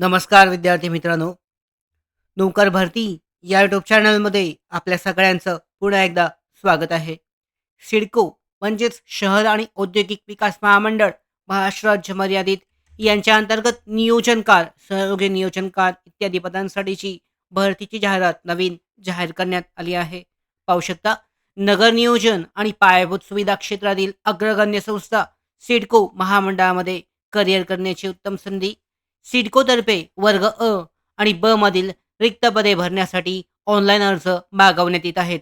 नमस्कार विद्यार्थी मित्रांनो. नोकर भरती या युट्यूब चॅनलमध्ये आपल्या सगळ्यांचं पुन्हा एकदा स्वागत आहे. सिडको म्हणजेच शहर आणि औद्योगिक विकास महामंडळ महाराष्ट्र राज्य मर्यादित यांच्या अंतर्गत नियोजनकार सहयोगी नियोजनकार इत्यादी पदांसाठीची भरतीची जाहिरात नवीन जाहीर करण्यात आली आहे. पाहू शकता नगर नियोजन आणि पायाभूत सुविधा क्षेत्रातील अग्रगण्य संस्था सिडको महामंडळामध्ये करिअर करण्याची उत्तम संधी सिडकोतर्फे वर्ग अ आणि ब मधील रिक्त पदे भरण्यासाठी ऑनलाईन अर्ज मागवण्यात येत आहेत.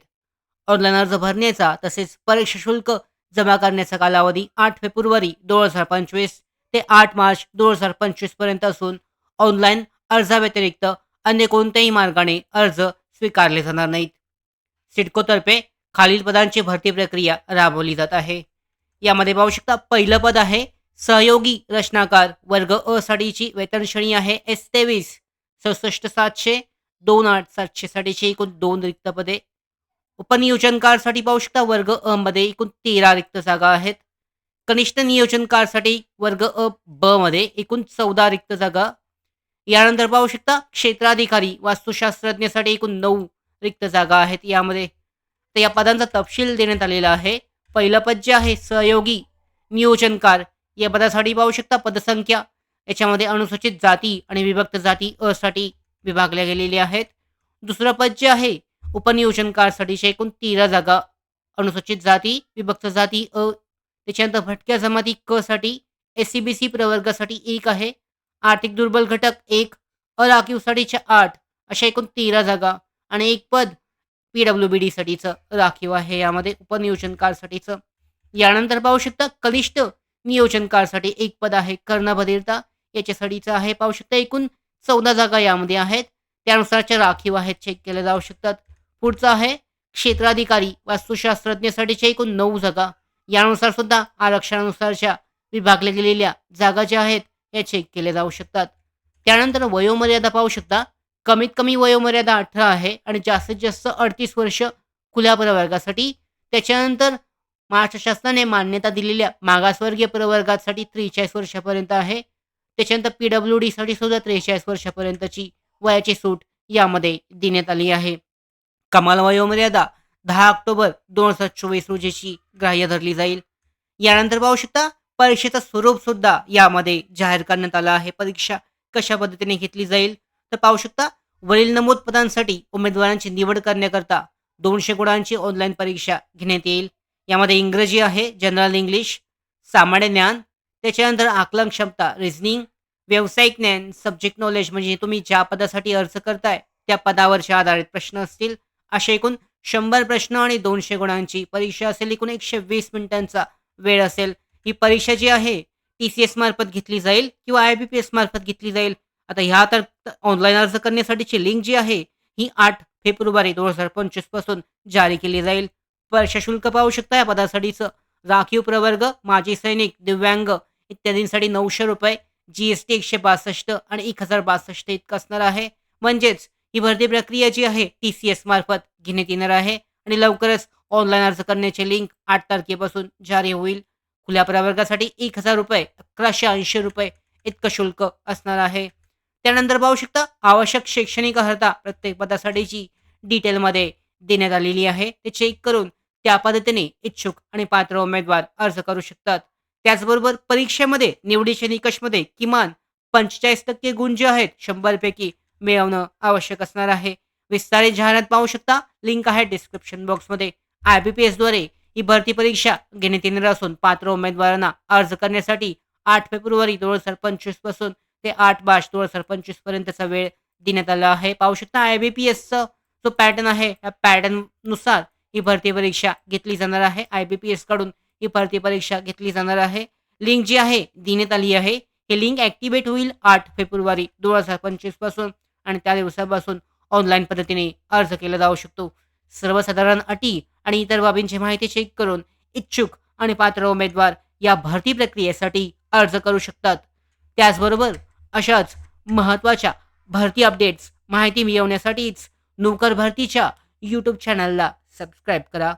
ऑनलाईन अर्ज भरण्याचा तसेच परीक्षा शुल्क जमा करण्याचा कालावधी आठ फेब्रुवारी दोन हजार पंचवीस ते आठ मार्च दोन हजार पंचवीसपर्यंत असून ऑनलाईन अर्जाव्यतिरिक्त अन्य कोणत्याही मार्गाने अर्ज स्वीकारले जाणार नाहीत. सिडकोतर्फे खालील पदांची भरती प्रक्रिया राबवली जात आहे. यामध्ये पाहू शकता पहिलं पद आहे सहयोगी रचनाकार वर्ग अ साठीची वेतन श्रेणी आहे एस तेवीस. सदुसष्ट सातशे दोन आठ सातशे साठीचे एकूण दोन रिक्त पदे उपनियोजनकारसाठी पाहू शकता वर्ग अ मध्ये एकूण तेरा रिक्त जागा आहेत. कनिष्ठ नियोजनकारसाठी वर्ग अ ब मध्ये एकूण चौदा रिक्त जागा. यानंतर पाहू शकता क्षेत्राधिकारी वास्तुशास्त्रज्ञासाठी एकूण नऊ रिक्त जागा आहेत यामध्ये. तर या पदांचा तपशील देण्यात आलेला आहे. पहिलं पद जे आहे सहयोगी नियोजनकार या पदासाठी पाहू शकता पदसंख्या. याच्यामध्ये अनुसूचित जाती आणि विभक्त जाती अ साठी विभागल्या गेलेल्या आहेत. दुसरं पद जे आहे उपनियोजनकारसाठीच्या एकूण तेरा जागा. अनुसूचित जाती विभक्त जाती अ. त्याच्यानंतर भटक्या जमाती क साठी एस सी बी सी प्रवर्गासाठी एक आहे. आर्थिक दुर्बल घटक एक अराखीवसाठीच्या आठ अशा एकूण तेरा जागा. आणि एक पद पी डब्ल्यू बी डीसाठीचं राखीव आहे यामध्ये उपनियोजनकारसाठीचं यानंतर पाहू शकता कनिष्ठ नियोजनकारसाठी एक पद आहे कर्णबधिरता याच्यासाठीचं आहे पाहू शकता एकूण चौदा जागा यामध्ये आहेत. त्यानुसारच्या राखीव आहेत चेक केल्या जाऊ शकतात. पुढचं आहे क्षेत्राधिकारी वास्तुशास्त्रज्ञासाठीच्या एकूण नऊ जागा. यानुसार सुद्धा आरक्षणानुसारच्या विभागल्या गेलेल्या जागा ज्या आहेत या चेक केल्या जाऊ शकतात. त्यानंतर वयोमर्यादा पाहू शकता. कमीत कमी वयोमर्यादा अठरा आहे आणि जास्तीत जास्त अडतीस वर्ष खुल्या प्रवर्गासाठी त्याच्यानंतर महाराष्ट्र शासनाने मान्यता दिलेल्या मागासवर्गीय प्रवर्गासाठी त्रेचाळीस वर्षापर्यंत आहे. त्याच्यानंतर पी डब्ल्यू डीसाठी सुद्धा त्रेचाळीस वर्षापर्यंतची वयाची सूट यामध्ये देण्यात आली आहे. कमाल वयोमर्यादा दहा ऑक्टोबर दोन हजार चोवीस रोजीची ग्राह्य धरली जाईल. यानंतर पाहू शकता परीक्षेचं स्वरूप सुद्धा यामध्ये जाहीर करण्यात आलं आहे. परीक्षा कशा पद्धतीने घेतली जाईल? तर पाहू शकता वरील नमूद पदांसाठी उमेदवारांची निवड करण्याकरता दोनशे गुणांची ऑनलाईन परीक्षा घेण्यात येईल. यामध्ये इंग्रजी आहे जनरल इंग्लिश सामान्य ज्ञान त्याच्यानंतर आकलन क्षमता रिझनिंग व्यावसायिक ज्ञान सब्जेक्ट नॉलेज म्हणजे तुम्ही ज्या पदासाठी अर्ज करताय त्या पदावरच्या आधारित प्रश्न असतील. असे एकूण शंभर प्रश्न आणि दोनशे गुणांची परीक्षा असेल एकूण एकशे वीस मिनिटांचा वेळ असेल. ही परीक्षा जी आहे टी सी एस मार्फत घेतली जाईल किंवा आय बी पी एस मार्फत घेतली जाईल. आता ह्या तर ऑनलाईन अर्ज करण्यासाठीची लिंक जी आहे ही आठ फेब्रुवारी दोन हजार पंचवीसपासून जारी केली जाईल. वर्षशुल्क शुल्क पाहू शकता या पदासाठीचं. राखीव प्रवर्ग माजी सैनिक दिव्यांग इत्यादींसाठी नऊशे रुपये जी एस टी एकशे बासष्ट आणि एक हजार बासष्ट इतकं असणार आहे. म्हणजेच ही भरती प्रक्रिया जी आहे टी सी एस मार्फत घेण्यात येणार आहे आणि लवकरच ऑनलाईन अर्ज करण्याची लिंक आठ तारखेपासून जारी होईल. खुल्या प्रवर्गासाठी एक हजार रुपये अकराशे ऐंशी रुपये इतकं शुल्क असणार आहे. त्यानंतर पाहू शकता आवश्यक शैक्षणिक अर्हता प्रत्येक पदासाठीची डिटेलमध्ये देण्यात आलेली आहे. ते चेक करून त्या पद्धतीने इच्छुक आणि पात्र उमेदवार अर्ज करू शकतात. त्याचबरोबर परीक्षेमध्ये निवडीच्या निकषमध्ये किमान पंचेचाळीस टक्के गुण जे आहेत शंभरपैकी मिळवणं आवश्यक असणार आहे. विस्तारित जाहिरात पाहू शकता लिंक आहे डिस्क्रिप्शन बॉक्समध्ये. आय बी पी एसद्वारे ही भरती परीक्षा घेण्यात येणार असून पात्र उमेदवारांना अर्ज करण्यासाठी आठ फेब्रुवारी दोन हजार पंचवीसपासून ते आठ मार्च दोन हजार पंचवीस पर्यंतचा वेळ देण्यात आला आहे. पाहू शकता आय बी पी एसचा जो पॅटर्न आहे या पॅटर्ननुसार ही भरती परीक्षा घेतली जाणार आहे. आय बी पी एसकडून ही भरती परीक्षा घेतली जाणार आहे. लिंक जी आहे देण्यात आली आहे. हे लिंक ॲक्टिवेट होईल आठ फेब्रुवारी दोन हजार पंचवीसपासून आणि त्या दिवसापासून ऑनलाईन पद्धतीने अर्ज केला जाऊ शकतो. सर्वसाधारण अटी आणि इतर बाबींची माहिती चेक करून इच्छुक आणि पात्र उमेदवार या भरती प्रक्रियेसाठी अर्ज करू शकतात. त्याचबरोबर अशाच महत्त्वाच्या भरती अपडेट्स माहिती मिळवण्यासाठीच नोकर भरतीच्या यूट्यूब चॅनलला सबस्क्राईब करा.